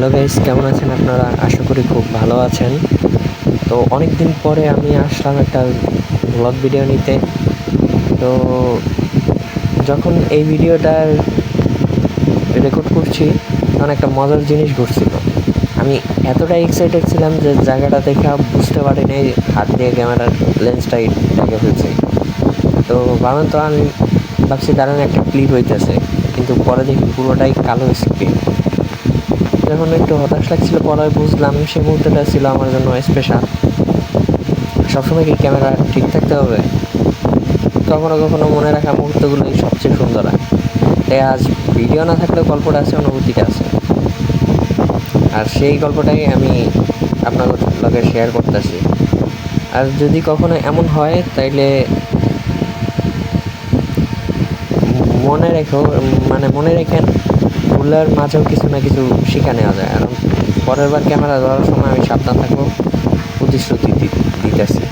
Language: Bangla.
হ্যালো গাইস কেমন আছেন আপনারা? আশা করি খুব ভালো আছেন। তো অনেক দিন পরে আমি আসলাম একটা ব্লগ ভিডিও নিতে। তো যখন এই ভিডিওটা রেকর্ড করছি, তখন একটা মজার জিনিস ঘটছিল। আমি এতটাই এক্সাইটেড ছিলাম যে জায়গাটা দেখে বুঝতে পারিনি, হাত দিয়ে ক্যামেরার লেন্সটাই ঢেকে ফেলছি। তো ভাবেন তো আমি ভাবছি দারুণ একটা ক্লিপ হইতেছে, কিন্তু পরে দেখি পুরোটাই কালো স্ক্রিন যখন একটু হতাশ লাগছিল, পরে বুঝলাম সেই মুহূর্তটা ছিল আমার জন্য স্পেশাল সবসময় কি ক্যামেরা ঠিক থাকতে হবে? কখনো কখনো মনে রাখা মুহূর্তগুলোই সবচেয়ে সুন্দর হয়। তাই আজ ভিডিও না থাকলেও গল্পটা আছে, অনুভূতিটা আছে। আর সেই গল্পটাই আমি আপনাদের লগে শেয়ার করতেছি। আর যদি কখনো এমন হয়, তাইলে মনে রেখো মানে মনে রেখেন ভুলের মাঝেও কিছু না কিছু শিখে নেওয়া যায়। কারণ পরের বার ক্যামেরা ধরার সময় আমি সাবধান থাকব, প্রতিশ্রুতি দিতেছি।